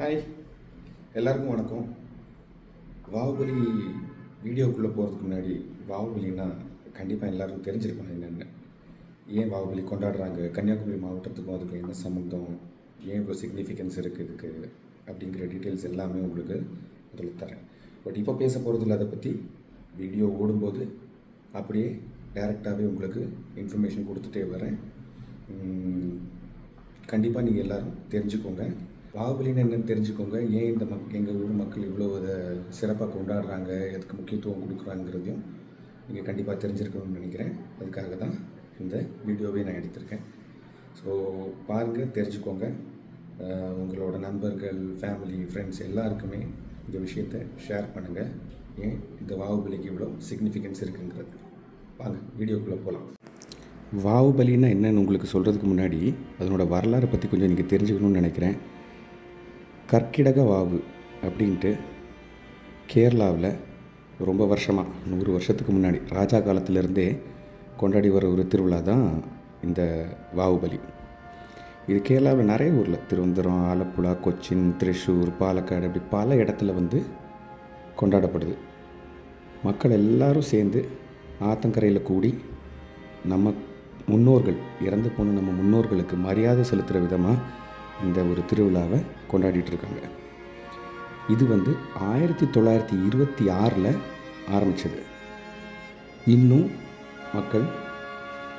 Hi எல்லாருக்கும் வணக்கம். பாகுபலி வீடியோக்குள்ளே போகிறதுக்கு முன்னாடி வாகுபலின்னா கண்டிப்பாக எல்லாருக்கும் தெரிஞ்சிருப்பாங்க என்னென்னு. ஏன் பாகுபலி கொண்டாடுறாங்க? கன்னியாகுமரி மாவட்டத்துக்கும் அதுக்கு என்ன சம்மந்தம்? ஏன் இப்போ சிக்னிஃபிகன்ஸ் இருக்குது இதுக்கு? அப்படிங்கிற டீட்டெயில்ஸ் எல்லாமே உங்களுக்கு அதில் தரேன். பட் இப்போ பேச போகிறதில்ல அதை பற்றி வீடியோ ஓடும்போது அப்படியே டைரெக்டாகவே உங்களுக்கு இன்ஃபர்மேஷன் கொடுத்துட்டே வரேன். கண்டிப்பாக நீங்கள் எல்லோரும் தெரிஞ்சுக்கோங்க. பாகுபலின்னு என்னன்னு தெரிஞ்சுக்கோங்க. ஏன் இந்த மக் எங்கள் ஊர் மக்கள் இவ்வளோ அதை சிறப்பாக கொண்டாடுறாங்க எதுக்கு முக்கியத்துவம் கொடுக்குறாங்கிறதையும் நீங்கள் கண்டிப்பாக தெரிஞ்சிருக்கணும்னு நினைக்கிறேன். அதுக்காக தான் இந்த வீடியோவே நான் எடுத்திருக்கேன். ஸோ பாருங்கள் தெரிஞ்சுக்கோங்க. உங்களோட நண்பர்கள் ஃபேமிலி ஃப்ரெண்ட்ஸ் எல்லாருக்குமே இந்த விஷயத்தை ஷேர் பண்ணுங்கள் ஏன் இந்த பாகுபலிக்கு இவ்வளோ சிக்னிஃபிகன்ஸ் இருக்குங்கிறது. வாங்க வீடியோக்குள்ளே போகலாம் வாவுபலின்னா என்னன்னு உங்களுக்கு சொல்கிறதுக்கு முன்னாடி அதனோட வரலாறை பற்றி கொஞ்சம் நீங்கள் தெரிஞ்சுக்கணும்னு நினைக்கிறேன். கற்கிடக வாவு அப்படின்ட்டு கேரளாவில் ரொம்ப வருஷமாக நூறு வருஷத்துக்கு முன்னாடி ராஜா காலத்திலேருந்தே கொண்டாடி வர ஒரு திருவிழா தான் இந்த வாவுபலி இது கேரளாவில் நிறைய ஊரில் திருவந்தரம் ஆலப்புழா கொச்சின் திரிஷூர் பாலக்காடு அப்படி பல இடத்துல வந்து கொண்டாடப்படுது. மக்கள் எல்லாரும் சேர்ந்து ஆத்தங்கரையில் கூடி நம்ம முன்னோர்கள் இறந்து போன நம்ம முன்னோர்களுக்கு மரியாதை செலுத்துகிற விதமாக இந்த ஒரு திருவிழாவை கொண்டாடிட்டு இருக்காங்க இது வந்து ஆயிரத்தி தொள்ளாயிரத்தி இருபத்தி ஆறில் ஆரம்பித்தது இன்னும் மக்கள்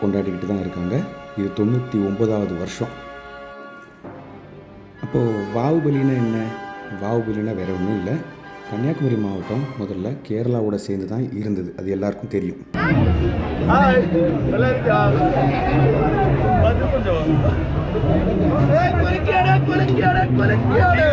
கொண்டாடிக்கிட்டு தான் இருக்காங்க. இது தொண்ணூற்றி ஒன்பதாவது வருஷம். அப்போது வாவுபலினா என்ன? வாவுபலினா வேற ஒன்றும் இல்லை. கன்னியாகுமரி மாவட்டம் முதல்ல கேரளாவோட சேர்ந்து தான் இருந்தது. அது எல்லாருக்கும் தெரியும். ஹாய் நல்லா இருக்கா கொஞ்சம் collezione, collezione!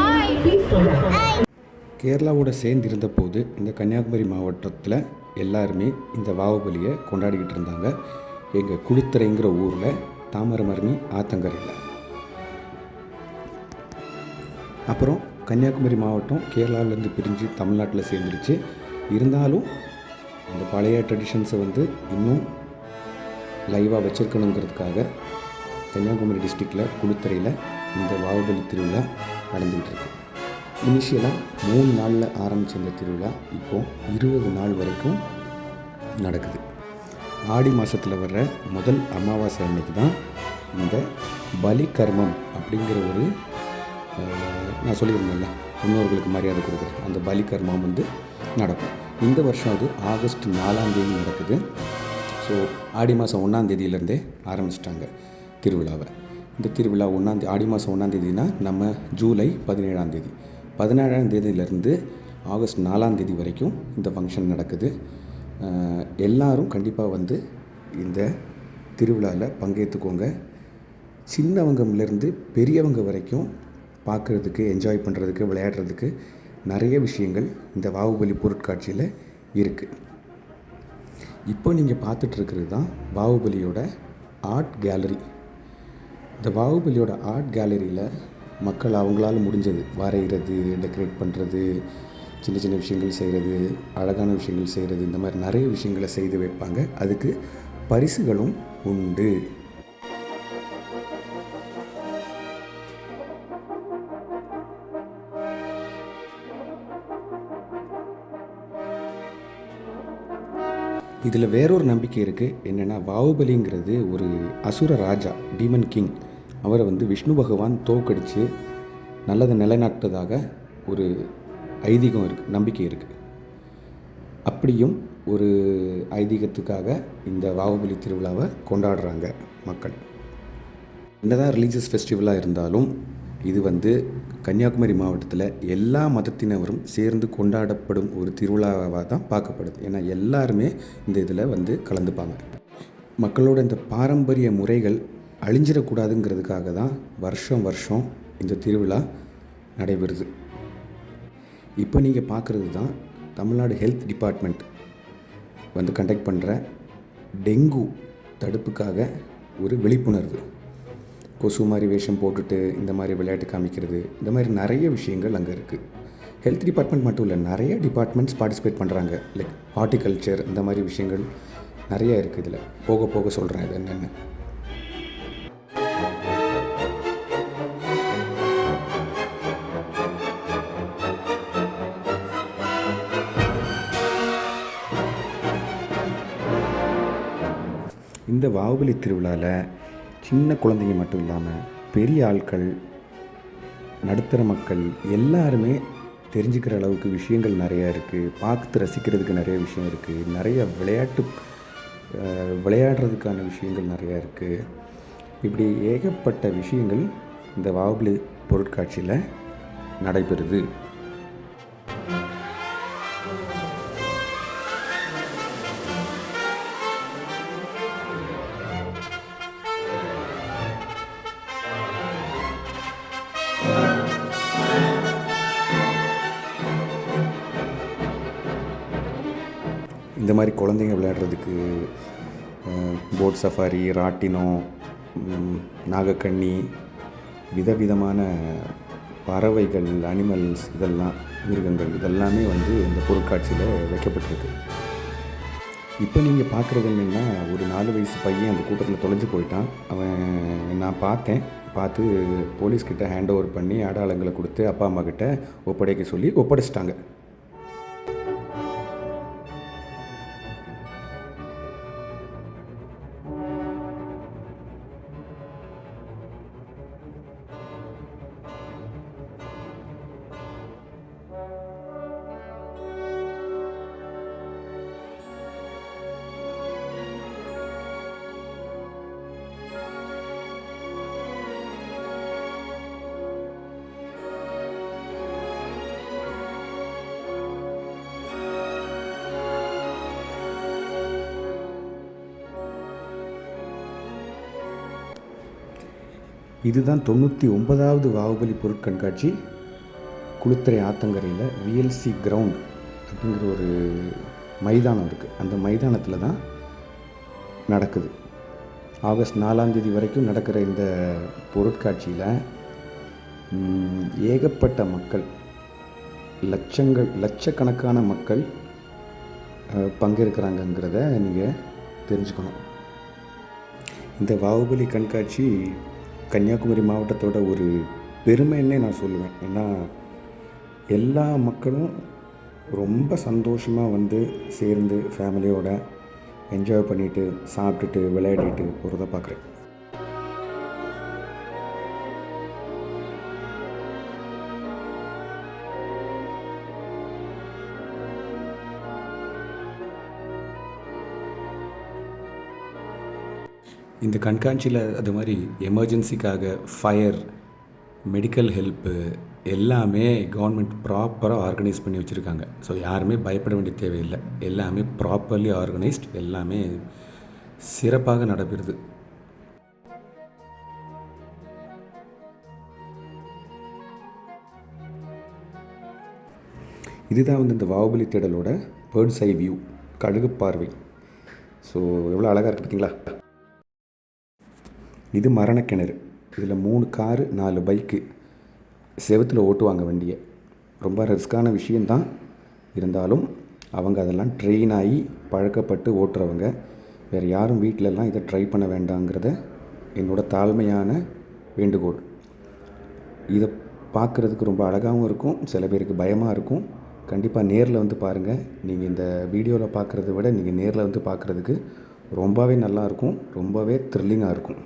Hi. Hi. Hi. கேரளாவோட சேர்ந்து இருந்தபோது இந்த கன்னியாகுமரி மாவட்டத்தில் எல்லாருமே இந்த வாவுபலியை கொண்டாடிக்கிட்டு இருந்தாங்க. எங்கள் குளித்தரைங்கிற ஊரில் தாமரமரணி ஆத்தங்கரையில் அப்புறம் கன்னியாகுமரி மாவட்டம் கேரளாவிலேருந்து பிரிஞ்சு தமிழ்நாட்டில் சேர்ந்துருச்சு. இருந்தாலும் அந்த பழைய ட்ரெடிஷன்ஸை வந்து இன்னும் லைவாக வச்சுருக்கணுங்கிறதுக்காக கன்னியாகுமரி டிஸ்ட்ரிக்டில் குளித்தரையில் இந்த வாவுபலி திருவிழா நடந்துகிட்டு இருக்கு. இனிஷியலாக மூணு நாளில் ஆரம்பித்த இந்த திருவிழா இப்போது இருபது நாள் வரைக்கும் நடக்குது. ஆடி மாதத்தில் வர்ற முதல் அமாவாசை அன்னைக்கு தான் இந்த பலி கர்மம் அப்படிங்கிற ஒரு நான் சொல்லியிருந்தேன்ல முன்னோர்களுக்கு மரியாதை கொடுக்குறது அந்த பலி கர்மம் வந்து நடக்கும். இந்த வருஷம் அது ஆகஸ்ட் நாலாம் தேதி நடக்குது. ஸோ ஆடி மாதம் ஒன்றாம் தேதியிலேருந்தே ஆரம்பிச்சிட்டாங்க திருவிழாவை. இந்த திருவிழா ஒன்றாந்தே ஆடி மாதம் ஒன்றாந்தேதினா நம்ம ஜூலை பதினேழாம் தேதி. பதினேழாம் தேதியிலேருந்து ஆகஸ்ட் நாலாம் தேதி வரைக்கும் இந்த ஃபங்க்ஷன் நடக்குது. எல்லாரும் கண்டிப்பாக வந்து இந்த திருவிழாவில் பங்கேற்றுக்கோங்க சின்னவங்கலேருந்து பெரியவங்க வரைக்கும் பார்க்குறதுக்கு என்ஜாய் பண்ணுறதுக்கு விளையாடுறதுக்கு நிறைய விஷயங்கள் இந்த வாகுபலி பொருட்காட்சியில் இருக்குது இப்போ நீங்கள் பார்த்துட்ருக்கிறது தான் பாகுபலியோட ஆர்ட் கேலரி இந்த பாகுபலியோட ஆர்ட் கேலரியில் மக்கள் அவங்களால முடிஞ்சது. வரைகிறது டெக்கரேட் பண்ணுறது சின்ன சின்ன விஷயங்கள் செய்கிறது அழகான விஷயங்கள் செய்கிறது இந்த மாதிரி நிறைய விஷயங்களை செய்து வைப்பாங்க. அதுக்கு பரிசுகளும் உண்டு. இதில் வேறொரு நம்பிக்கை இருக்குது என்னென்னா பாகுபலிங்கிறது ஒரு அசுர ராஜா டீமன் கிங் அவரை வந்து விஷ்ணு பகவான் தோக்கடித்து நல்லதை நிலைநாட்டதாக ஒரு ஐதீகம் இருக்குது நம்பிக்கை இருக்குது அப்படியும் ஒரு ஐதீகத்துக்காக இந்த பாகுபலி திருவிழாவை கொண்டாடுறாங்க மக்கள். என்னதான் ரிலீஜியஸ் ஃபெஸ்டிவலாக இருந்தாலும் இது வந்து கன்னியாகுமரி மாவட்டத்தில் எல்லா மதத்தினரும் சேர்ந்து கொண்டாடப்படும் ஒரு திருவிழாவாக தான் பார்க்கப்படுது. ஏன்னா எல்லாருமே இந்த இதில் வந்து கலந்துப்பாங்க. மக்களோட இந்த பாரம்பரிய முறைகள் அழிஞ்சிடக்கூடாதுங்கிறதுக்காக தான் வருஷம் வருஷம் இந்த திருவிழா நடைபெறுது. இப்போ நீங்கள் பார்க்குறது தான் தமிழ்நாடு ஹெல்த் டிபார்ட்மெண்ட் வந்து கண்டக்ட் பண்ணுற டெங்கு தடுப்புக்காக ஒரு விழிப்புணர்வு. கொசு மாதிரி வேஷம் போட்டுட்டு இந்த மாதிரி விளையாட்டு காமிக்கிறது இந்த மாதிரி நிறைய விஷயங்கள் அங்கே இருக்குது ஹெல்த் டிபார்ட்மெண்ட் மட்டும் இல்லை நிறைய டிபார்ட்மெண்ட்ஸ் பார்ட்டிசிபேட் பண்ணுறாங்க லைக் ஹார்டிகல்ச்சர் இந்த மாதிரி விஷயங்கள் நிறைய இருக்குது இதில். போக போக சொல்கிறேன் இது என்னென்னு. இந்த வாவுபலி திருவிழாவில் சின்ன குழந்தைங்க மட்டும் இல்லாமல் பெரிய ஆட்கள் நடுத்தர மக்கள் எல்லாருமே தெரிஞ்சுக்கிற அளவுக்கு விஷயங்கள் நிறையா இருக்குது பார்த்து ரசிக்கிறதுக்கு நிறைய விஷயம் இருக்குது நிறைய விளையாட்டு விளையாடுறதுக்கான விஷயங்கள் நிறையா இருக்குது இப்படி ஏகப்பட்ட விஷயங்கள் இந்த வாவுபலி பொருட்காட்சியில் நடைபெறுது. மாதிரி குழந்தைங்க விளையாடுறதுக்கு போட் சஃபாரி ராட்டினம் நாகக்கண்ணி விதவிதமான பறவைகள் அனிமல்ஸ் இதெல்லாம் மிருகங்கள் இதெல்லாமே வந்து இந்த பொருட்காட்சியில் வைக்கப்பட்டிருக்கு. இப்போ நீங்கள் பார்க்குறது என்னென்னா ஒரு நாலு வயசு பையன் அந்த கூட்டத்தில் தொலைஞ்சு போயிட்டான். அவன் நான் பார்த்தேன். பார்த்து போலீஸ்கிட்ட ஹேண்ட் ஓவர் பண்ணி அடையாளங்களை கொடுத்து அப்பா அம்மா கிட்ட ஒப்படைக்க சொல்லி ஒப்படைச்சிட்டாங்க. இதுதான் தொண்ணூற்றி ஒன்பதாவது வாகுபலி பொருட்கண்காட்சி குளித்தரை ஆத்தங்கரையில் விஎல்சி கிரவுண்ட் அப்படிங்கிற ஒரு மைதானம் இருக்குது அந்த மைதானத்தில் தான் நடக்குது. ஆகஸ்ட் நாலாந்தேதி வரைக்கும் நடக்கிற இந்த பொருட்காட்சியில் ஏகப்பட்ட மக்கள் லட்சங்கள் லட்சக்கணக்கான மக்கள் பங்கேற்கிறாங்கங்கிறத நீங்கள் தெரிஞ்சுக்கணும். இந்த வாகுபலி கண்காட்சி கன்னியாகுமரி மாவட்டத்தோட ஒரு பெருமைன்னே நான் சொல்லுவேன். ஏன்னா எல்லா மக்களும் ரொம்ப சந்தோஷமாக வந்து சேர்ந்து ஃபேமிலியோட என்ஜாய் பண்ணிவிட்டு சாப்பிட்டுட்டு விளையாடிட்டு போகிறத பார்க்குறேன் இந்த கண்காட்சியில் அது மாதிரி எமர்ஜென்சிக்காக ஃபயர் மெடிக்கல் ஹெல்ப்பு எல்லாமே கவர்மெண்ட் ப்ராப்பராக ஆர்கனைஸ் பண்ணி வச்சுருக்காங்க. ஸோ யாருமே பயப்பட வேண்டிய தேவையில்லை. எல்லாமே ப்ராப்பர்லி ஆர்கனைஸ்ட் எல்லாமே சிறப்பாக நடைபெறுது இதுதான் வந்து இந்த வாகுபலி தேடலோட பேர்ட்ஸ் ஐ வியூ கழுகு பார்வை. ஸோ எவ்வளோ அழகாக இருக்கு பார்த்தீங்களா இது மரணக்கிணறு இதில் மூணு காரு நாலு பைக்கு செவுத்தில் ஓட்டுவாங்க வண்டியை. ரொம்ப ரிஸ்க்கான விஷயந்தான் இருந்தாலும் அவங்க அதெல்லாம் ட்ரெயின் ஆகி பழக்கப்பட்டு ஓட்டுறவங்க வேறு யாரும் வீட்டிலலாம் இதை ட்ரை பண்ண வேண்டாங்கிறத என்னோட தாழ்மையான வேண்டுகோள். இதை பார்க்குறதுக்கு ரொம்ப அழகாகவும் இருக்கும் சில பேருக்கு பயமாக இருக்கும். கண்டிப்பாக நேரில் வந்து பாருங்கள் நீங்கள் இந்த வீடியோவில் பார்க்குறத விட நீங்கள் நேரில் வந்து பார்க்குறதுக்கு ரொம்பவே நல்லாயிருக்கும் ரொம்பவே த்ரில்லிங்காக இருக்கும்.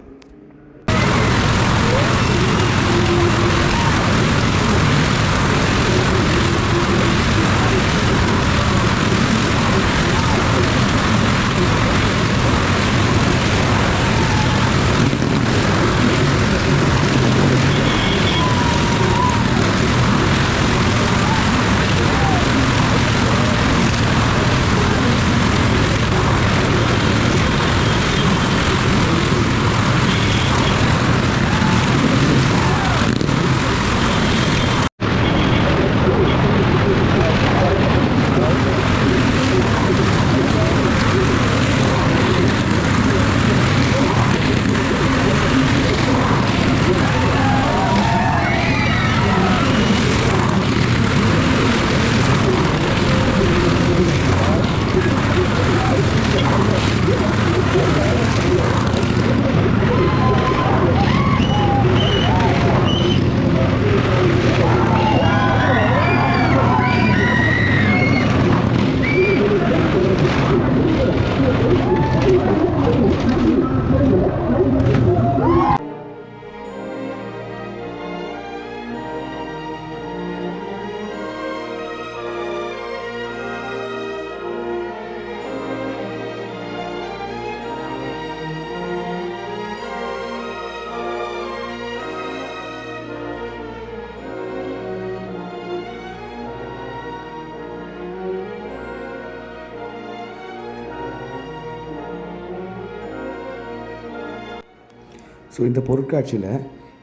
ஸோ இந்த பொருட்காட்சியில்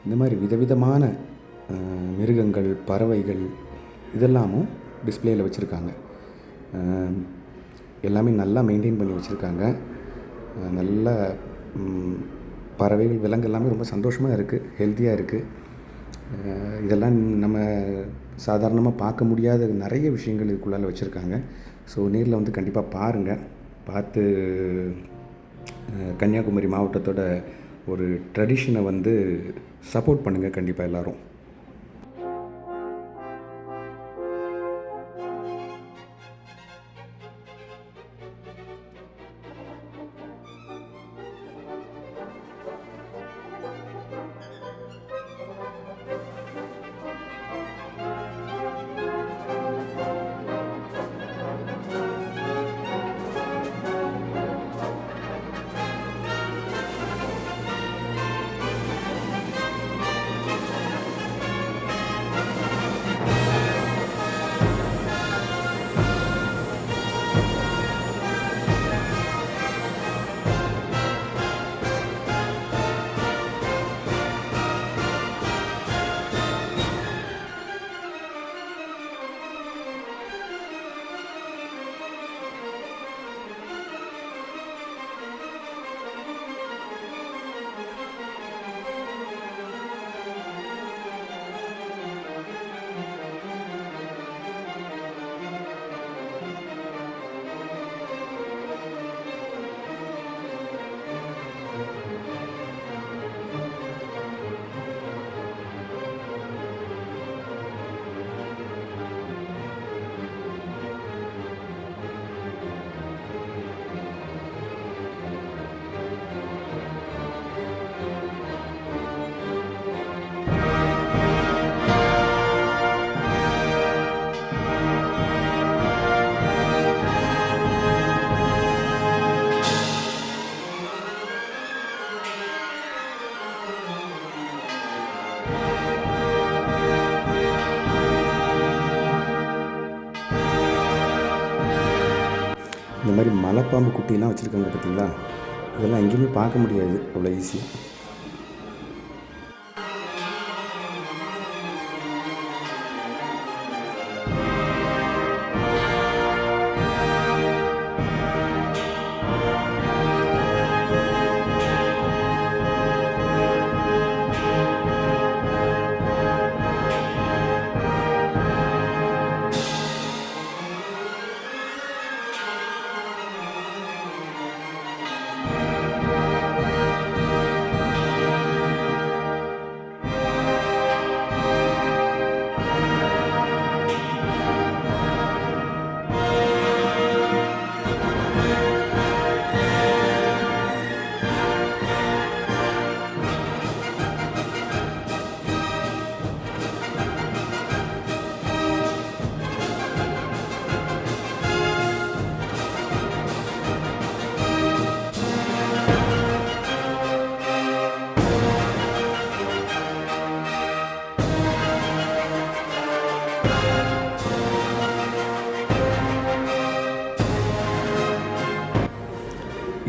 இந்த மாதிரி விதவிதமான மிருகங்கள் பறவைகள் இதெல்லாமும் டிஸ்பிளேயில் வச்சுருக்காங்க. எல்லாமே நல்லா மெயின்டைன் பண்ணி வச்சுருக்காங்க. நல்ல பறவைகள் விலங்கு எல்லாமே ரொம்ப சந்தோஷமாக இருக்குது ஹெல்த்தியாக இருக்குது இதெல்லாம் நம்ம சாதாரணமாக பார்க்க முடியாத நிறைய விஷயங்கள் இதுக்குள்ளால வச்சுருக்காங்க. ஸோ நேரில் வந்து கண்டிப்பாக பாருங்கள் பார்த்து கன்னியாகுமரி மாவட்டத்தோட ஒரு ட்ரெடிஷனை வந்து சப்போர்ட் பண்ணுங்கள் கண்டிப்பாக எல்லோரும். பாம்பு குட்டிலாம் வச்சுருக்காங்க பார்த்தீங்களா? இதெல்லாம் எங்கேயுமே பார்க்க முடியாது. அவ்வளோ ஈஸியாக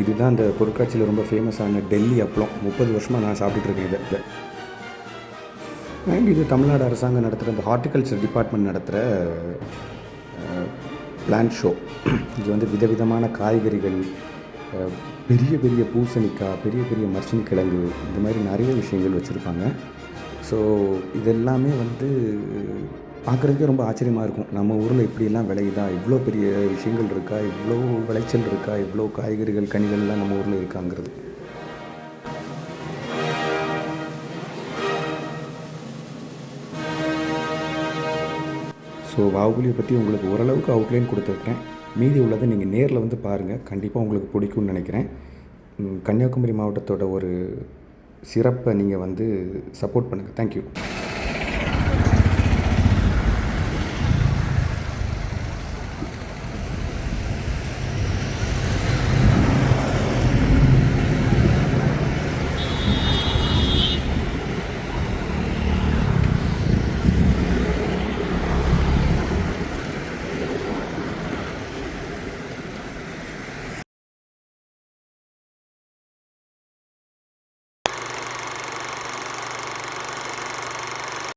இதுதான் அந்த பொருட்காட்சியில் ரொம்ப ஃபேமஸான டெல்லி அப்பளம். முப்பது வருஷமாக நான் சாப்பிட்டுட்டு இருக்கேன் இதை. அண்ட் இது தமிழ்நாடு அரசாங்கம் நடத்துகிற அந்த ஹார்டிகல்ச்சர் டிபார்ட்மெண்ட் நடத்துகிற பிளான்ட் ஷோ இது வந்து விதவிதமான காய்கறிகள் பெரிய பெரிய பூசணிக்காய் பெரிய பெரிய மர்ச்சினி கிழங்கு இந்த மாதிரி நிறைய விஷயங்கள் வச்சுருப்பாங்க. ஸோ இதெல்லாமே வந்து பார்க்குறதுக்கே ரொம்ப ஆச்சரியமாக இருக்கும். நம்ம ஊரில் இப்படியெல்லாம் விளையுதா? இவ்வளோ பெரிய விஷயங்கள் இருக்கா? இவ்வளோ விளைச்சல் இருக்கா? இவ்வளோ காய்கறிகள் கனிகள்லாம் நம்ம ஊரில் இருக்காங்கிறது. ஸோ பாகுபலியை பற்றி உங்களுக்கு ஓரளவுக்கு அவுட்லைன் கொடுத்துருக்கேன் மீதி உள்ளதை நீங்கள் நேரில் வந்து பாருங்கள் கண்டிப்பாக உங்களுக்கு பிடிக்கும்னு நினைக்கிறேன். கன்னியாகுமரி மாவட்டத்தோட ஒரு சிறப்பை நீங்கள் வந்து சப்போர்ட் பண்ணுங்கள் தேங்க்யூ